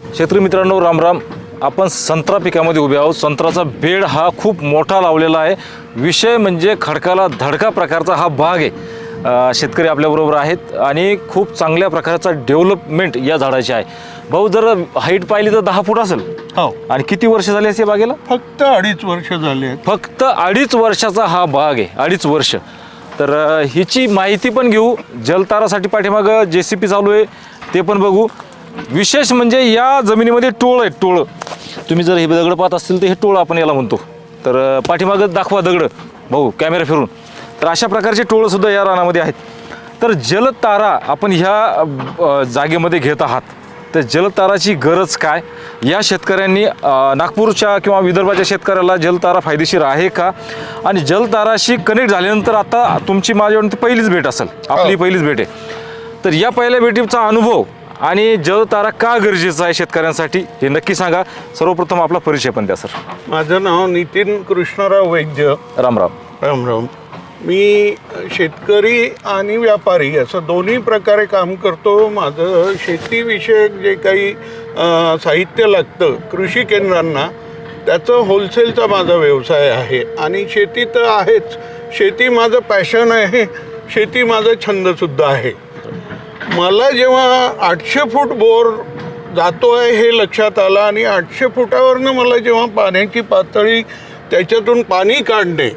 शेतकरी मित्रांनो राम राम. आपण संत्रा पिकामध्ये उभे आहोत. संत्राचा बेड हा खूप मोठा लावलेला आहे. विषय म्हणजे खडकाला धडका प्रकारचा हा भाग आहे. शेतकरी आपल्याबरोबर आहेत आणि खूप चांगल्या प्रकारचा डेव्हलपमेंट या झाडाची आहे. भाऊ जर हाईट पाहिली तर दहा फूट असेल. हो. आणि किती वर्ष झाली असे बागेला? फक्त अडीच वर्ष झाले फक्त अडीच वर्षाचा हा बाग आहे. अडीच वर्ष. तर हिची माहिती पण घेऊ. जलतारासाठी पाठीमागं जे सी पी चालू आहे ते पण बघू. विशेष म्हणजे या जमिनीमध्ये टोळ आहे टोळ. तुम्ही जर हे दगड पाहत असतील तर हे टोळ आपण याला म्हणतो. तर पाठीमागं दाखवा दगड. भाऊ कॅमेरा फिरून. तर अशा प्रकारचे टोळं सुद्धा या रानामध्ये आहेत. तर जलतारा आपण ह्या जागेमध्ये घेत आहात. तर जलताराची गरज काय? या शेतकऱ्यांनी नागपूरच्या किंवा विदर्भाच्या शेतकऱ्याला जलतारा फायदेशीर आहे का? आणि जलताराशी कनेक्ट झाल्यानंतर आता तुमची माझ्यावर पहिलीच भेट असेल. आपली हो. पहिलीच भेट आहे. तर या पहिल्या भेटीचा अनुभव आणि जलतारा का गरजेचा आहे शेतकऱ्यांसाठी हे नक्की सांगा. सर्वप्रथम आपला परिचय पण द्या सर. माझं नाव नितीन कृष्णराव वैद्य. राम राम. राम राम. मी शेतकरी आणि व्यापारी असं दोन्ही प्रकारे काम करतो. माझं शेतीविषयक जे काही अ, साहित्य लागतं कृषी केंद्रांना त्याचं होलसेलचा माझा व्यवसाय आहे. आणि शेती तर आहेच. शेती माझं पॅशन आहे. शेती माझा छंदसुद्धा आहे. मला जेव्हा आठशे फूट बोर जातो आहे हे लक्षात आलं आणि आठशे फुटावरनं मला जेव्हा पाण्याची पातळी त्याच्यातून पाणी काढणे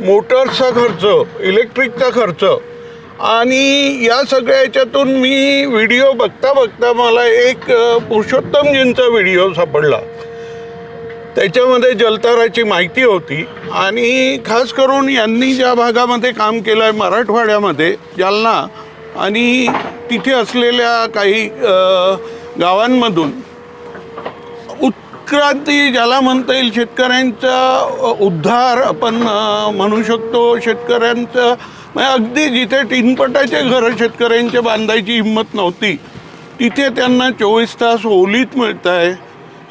मोटर्सचा खर्च इलेक्ट्रिकचा खर्च आणि या सगळ्या याच्यातून मी व्हिडिओ बघता बघता मला एक पुरुषोत्तमजींचा व्हिडिओ सापडला. त्याच्यामध्ये जलताराची माहिती होती आणि खास करून यांनी ज्या भागामध्ये काम केलं आहे मराठवाड्यामध्ये जालना आणि तिथे असलेल्या काही गावांमधून उत्क्रांती ज्याला म्हणता येईल शेतकऱ्यांचा उद्धार आपण म्हणू शकतो. शेतकऱ्यांचं म्हणजे अगदी जिथे तीनपटाचे घरं शेतकऱ्यांच्या बांधायची हिंमत नव्हती तिथे त्यांना चोवीस तास ओलीत मिळत आहे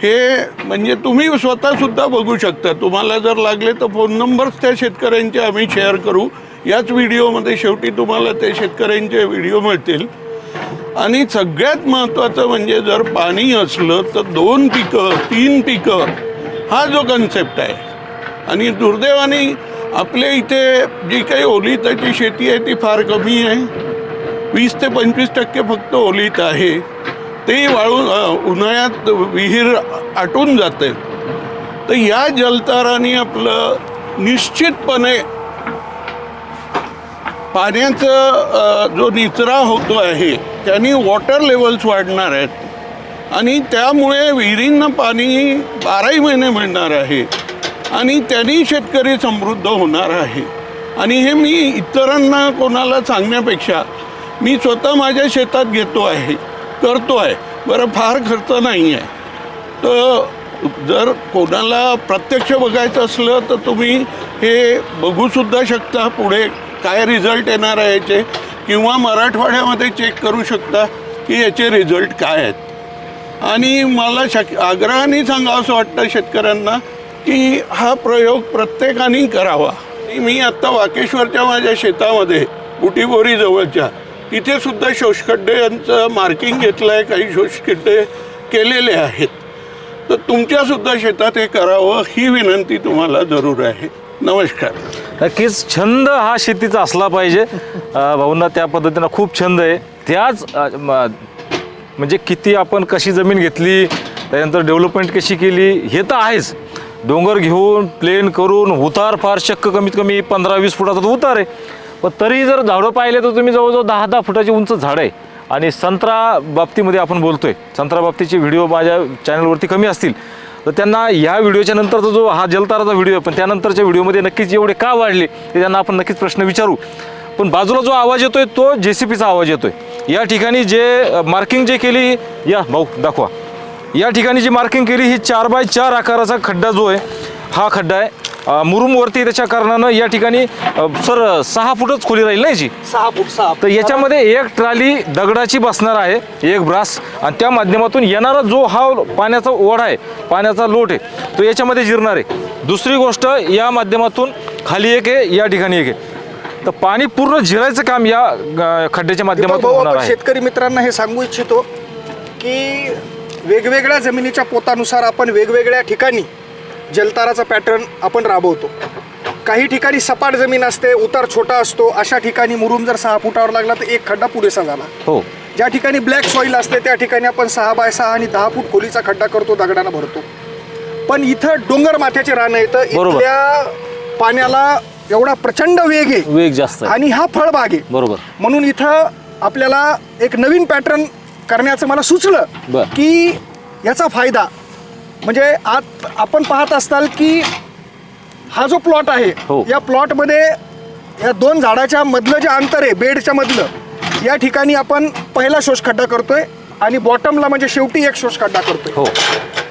हे म्हणजे तुम्ही स्वतःसुद्धा बघू शकता. तुम्हाला जर लागले तर फोन नंबर्स त्या शेतकऱ्यांचे आम्ही शेअर करू. याच व्हिडिओमध्ये शेवटी तुम्हाला ते शेतकऱ्यांचे व्हिडिओ मिळतील. आणि सगळ्यात महत्त्वाचं म्हणजे जर पाणी असलं तर दोन पिकं तीन पिकं हा जो कन्सेप्ट आहे. आणि दुर्दैवाने आपल्या इथे जी काही ओलिताची शेती आहे ती फार कमी आहे. वीस ते पंचवीस टक्के फक्त ओलीत आहे. ते वाळून उन्हाळ्यात विहीर आटून जाते. तर या जलताराने आपलं निश्चितपणे पाण्याचा जो निचरा होतो आहे त्यांनी वॉटर लेवल्स वाढणार आहेत. आणि त्यामुळे विहिरींना पाणी बाराही महिने मिळणार आहे. आणि त्यांनी शेतकरी समृद्ध होणार आहे. आणि हे मी इतरांना कोणाला सांगण्यापेक्षा मी स्वतः माझ्या शेतात घेतो आहे. करतो आहे बरं फार खर्च नाही आहे तर जर कोणाला प्रत्यक्ष बघायचं असलं तर तुम्ही हे बघूसुद्धा शकता पुढे काय रिझल्ट येणार आहे याचे. किंवा मराठवाड्यामध्ये चेक करू शकता की याचे रिझल्ट काय आहेत. आणि मला शक आग्रहाने सांगावं असं वाटतं शेतकऱ्यांना की हा प्रयोग प्रत्येकाने करावा. मी आत्ता वाकेश्वरच्या माझ्या शेतामध्ये बुटीबोरी जवळच्या इथे सुद्धा शोषखड्डे यांचं मार्किंग घेतलं आहे काही शोषखड्डे केलेले आहेत. तर तुमच्यासुद्धा शेतात हे करावं ही विनंती तुम्हाला जरूर आहे. नमस्कार. नक्कीच छंद हा शेतीचा असला पाहिजे. भाऊंना त्या पद्धतीनं खूप छंद आहे. त्याच म्हणजे किती आपण कशी जमीन घेतली त्यानंतर डेव्हलपमेंट कशी केली हे तर आहेच. डोंगर घेऊन प्लेन करून उतार फार शक्य कमीत कमी पंधरा वीस फुटाचा उतार आहे. पण तरी जर झाडं पाहिले तर तुम्ही जवळजवळ दहा दहा फुटाची उंच झाड आहे. आणि संत्रा बाबतीमध्ये आपण बोलतोय. संत्रा बाबतीचे व्हिडिओ माझ्या चॅनलवरती कमी असतील. तर त्यांना ह्या व्हिडिओच्या नंतरचा जो हा जलताराचा व्हिडिओ आहे पण त्यानंतरच्या व्हिडिओमध्ये नक्कीच एवढे का वाढले ते त्यांना आपण नक्कीच प्रश्न विचारू. पण बाजूला जो आवाज येतोय तो जे सी पीचा आवाज येतोय. या ठिकाणी जे मार्किंग जे केली या भाऊ दाखवा. या ठिकाणी जी मार्किंग केली ही चार बाय चार आकाराचा खड्डा जो आहे हा खड्डा आहे. मुरुमवरती त्याच्या कारणानं या ठिकाणी सर सहा फुटच खोली राहील ना याची? सहा फूट सहा तर याच्यामध्ये एक ट्राली दगडाची बसणार आहे एक ब्रास. आणि त्या माध्यमातून येणारा जो हा पाण्याचा ओढा आहे पाण्याचा लोट आहे तो याच्यामध्ये जिरणार आहे. दुसरी गोष्ट या माध्यमातून खाली एक आहे या ठिकाणी एक आहे. तर पाणी पूर्ण जिरायचं काम या खड्ड्याच्या माध्यमातून होणार आहे. शेतकरी मित्रांना हे सांगू इच्छितो की वेगवेगळ्या जमिनीच्या पोतानुसार आपण वेगवेगळ्या ठिकाणी जलताराचा पॅटर्न आपण राबवतो. काही ठिकाणी सपाट जमीन असते उतार छोटा असतो अशा ठिकाणी मुरुम जर सहा फुटावर लागला तर एक खड्डा पुरेसा झाला. हो. ज्या ठिकाणी ब्लॅक सॉईल असते त्या ठिकाणी आपण सहा बाय सहा आणि दहा फूट खोलीचा खड्डा करतो दगडानं भरतो. पण इथं डोंगर माथ्याचे रान येतं बरोबर. इथल्या पाण्याला एवढा प्रचंड वेग आहे. वेग जास्त आहे. आणि हा फळबाग आहे. बरोबर. म्हणून इथं आपल्याला एक नवीन पॅटर्न करण्याचं मला सुचलं बर. की याचा फायदा म्हणजे आत आपण पाहत असताल की हा जो प्लॉट आहे हो. या प्लॉटमध्ये या दोन झाडाच्या मधलं जे अंतर आहे बेडच्या मधलं या ठिकाणी आपण पहिला शोष खड्डा करतोय आणि बॉटमला म्हणजे शेवटी एक शोष खड्डा करतोय. हो.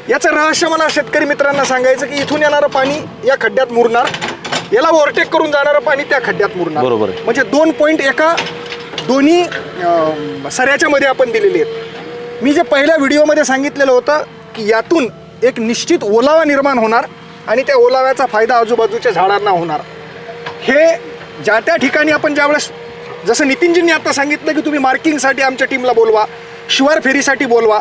याचं रहस्य मला शेतकरी मित्रांना सांगायचं की इथून येणारं पाणी या खड्ड्यात मुरणार. याला ओव्हरटेक करून जाणारं पाणी त्या खड्ड्यात मुरणार. बरोबर आहे. म्हणजे दोन पॉईंट एका दोन्ही अं, सऱ्याच्या मध्ये आपण दिलेले आहेत. मी जे पहिल्या व्हिडिओमध्ये सांगितलेलं होतं की यातून एक निश्चित ओलावा निर्माण होणार आणि त्या ओलाव्याचा फायदा आजूबाजूच्या झाडांना होणार. हे ज्या त्या ठिकाणी आपण ज्यावेळेस जसं नितीनजींनी आता सांगितलं की तुम्ही मार्किंगसाठी आमच्या टीमला बोलवा शिवार फेरीसाठी बोलवा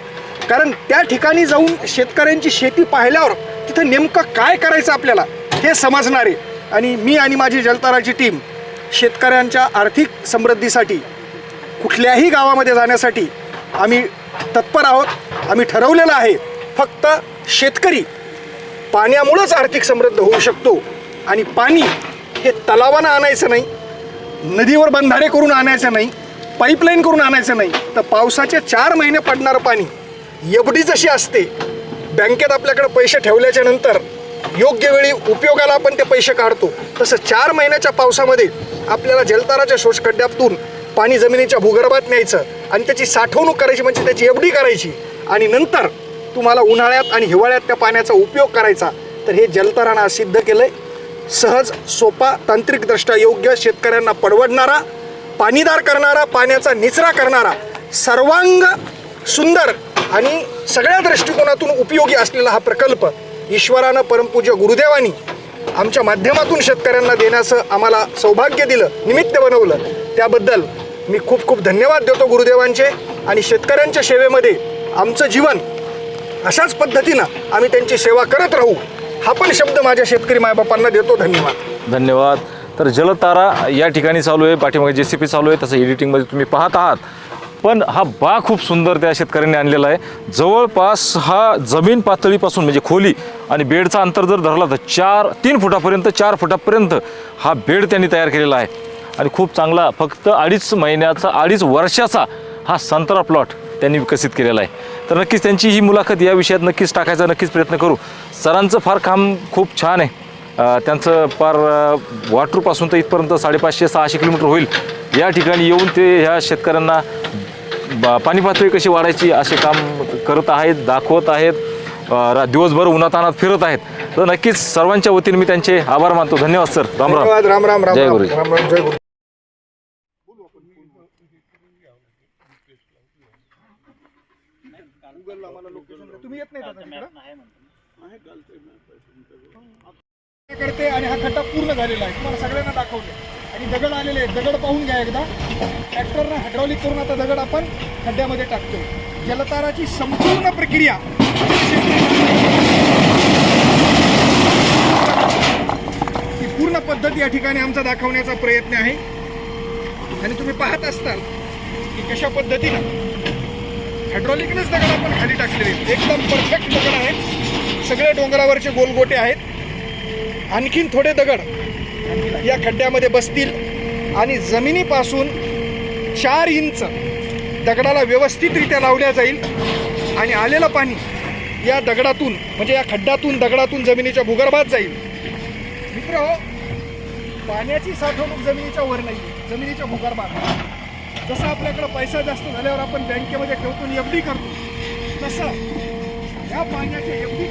कारण त्या ठिकाणी जाऊन शेतकऱ्यांची शेती पाहिल्यावर तिथं नेमकं काय करायचं आपल्याला हे समजणार. आहे आणि मी आणि माझी जलताराची टीम शेतकऱ्यांच्या आर्थिक समृद्धीसाठी कुठल्याही गावामध्ये जाण्यासाठी आम्ही तत्पर आहोत आम्ही ठरवलेलं आहे फक्त शेतकरी पाण्यामुळंच आर्थिक समृद्ध होऊ शकतो आणि पाणी हे तलावानं आणायचं नाही नदीवर बंधारे करून आणायचं नाही पाईपलाईन करून आणायचं नाही तर पावसाचे चार महिने पडणारं पाणी. एवढी जशी असते बँकेत आपल्याकडे पैसे ठेवल्याच्या नंतर योग्य वेळी उपयोगाला आपण ते पैसे काढतो. तसं चार महिन्याच्या पावसामध्ये आपल्याला जलताराच्या शोषखड्ड्यातून पाणी जमिनीच्या भूगर्भात न्यायचं आणि त्याची साठवणूक करायची म्हणजे त्याची एवढी करायची आणि नंतर तुम्हाला उन्हाळ्यात आणि हिवाळ्यात त्या पाण्याचा उपयोग करायचा तर हे जलतरानं सिद्ध केलं आहे सहज सोपा तांत्रिकदृष्ट्या योग्य शेतकऱ्यांना परवडणारा पाणीदार करणारा पाण्याचा निचरा करणारा सर्वांग सुंदर आणि सगळ्या दृष्टिकोनातून उपयोगी असलेला हा प्रकल्प ईश्वरानं परमपूज्य गुरुदेवानी आमच्या माध्यमातून शेतकऱ्यांना देण्याचं आम्हाला सौभाग्य दिलं निमित्त बनवलं. त्याबद्दल मी खूप खूप धन्यवाद देतो गुरुदेवांचे आणि शेतकऱ्यांच्या सेवेमध्ये आमचं जीवन अशाच पद्धतीनं आम्ही त्यांची सेवा करत राहू. हा पण शब्द माझ्या शेतकरी मायबापांना देतो. धन्यवाद. धन्यवाद. तर जलतारा या ठिकाणी चालू आहे पाठीमागे जे सी पी चालू आहे तसं एडिटिंगमध्ये तुम्ही पाहत आहात. पण हा बा खूप सुंदर त्या शेतकऱ्यांनी आणलेला आहे. जवळपास हा जमीन पातळीपासून म्हणजे खोली आणि बेडचा अंतर जर धरला तर चार तीन फुटापर्यंत चार फुटापर्यंत हा बेड त्यांनी तयार केलेला आहे. आणि खूप चांगला फक्त अडीच महिन्याचा अडीच वर्षाचा हा संत्रा प्लॉट त्यांनी विकसित केलेला आहे. तर नक्कीच त्यांची ही मुलाखत या विषयात नक्कीच टाकायचा नक्कीच प्रयत्न करू. सरांचं फार काम खूप छान आहे. त्यांचं पार अ, वाटूरपासून तर इथपर्यंत साडेपाचशे सहाशे किलोमीटर होईल. या ठिकाणी येऊन ते ह्या शेतकऱ्यांना बा- पाणी पातळी कशी वाढायची असे काम करत आहेत दाखवत आहेत. दिवसभर उन्हातानात फिरत आहेत. तर नक्कीच सर्वांच्या वतीने मी त्यांचे आभार मानतो. धन्यवाद सर. राम राम. राम राम जय गुरु तुम्ही येत नाही दादा तिकडं? करते आणि हा खड्डा पूर्ण झालेला आहे. तुम्हाला सगळ्यांना दाखवले. आणि दगड आलेले आहेत. दगड पाहून घ्या एकदा. ट्रॅक्टरनं हायड्रॉलिक करून आता दगड आपण खड्ड्यामध्ये टाकतो जलताराची संपूर्ण प्रक्रिया ही पूर्ण पद्धत या ठिकाणी आमचा दाखवण्याचा प्रयत्न आहे. आणि तुम्ही पाहत असताल की कशा पद्धतीनं हायड्रॉलिकनेच दगड आपण खाली टाकलेली एकदम परफेक्ट दगड आहेत. सगळे डोंगरावरचे गोलगोटे आहेत. आणखीन थोडे दगड या खड्ड्यामध्ये बसतील. आणि जमिनीपासून चार इंच दगडाला व्यवस्थितरित्या लावल्या जाईल. आणि आलेलं पाणी या दगडातून म्हणजे या खड्ड्यातून दगडातून जमिनीच्या भूगर्भात जाईल. मित्र हो पाण्याची साठवणूक जमिनीच्या वर नाही जमिनीच्या भूगर्भात. जसं आपल्याकडं पैसा जास्त झाल्यावर आपण बँकेमध्ये ठेवतो एफ डी करतो तसं या पाण्याच्या एफ डी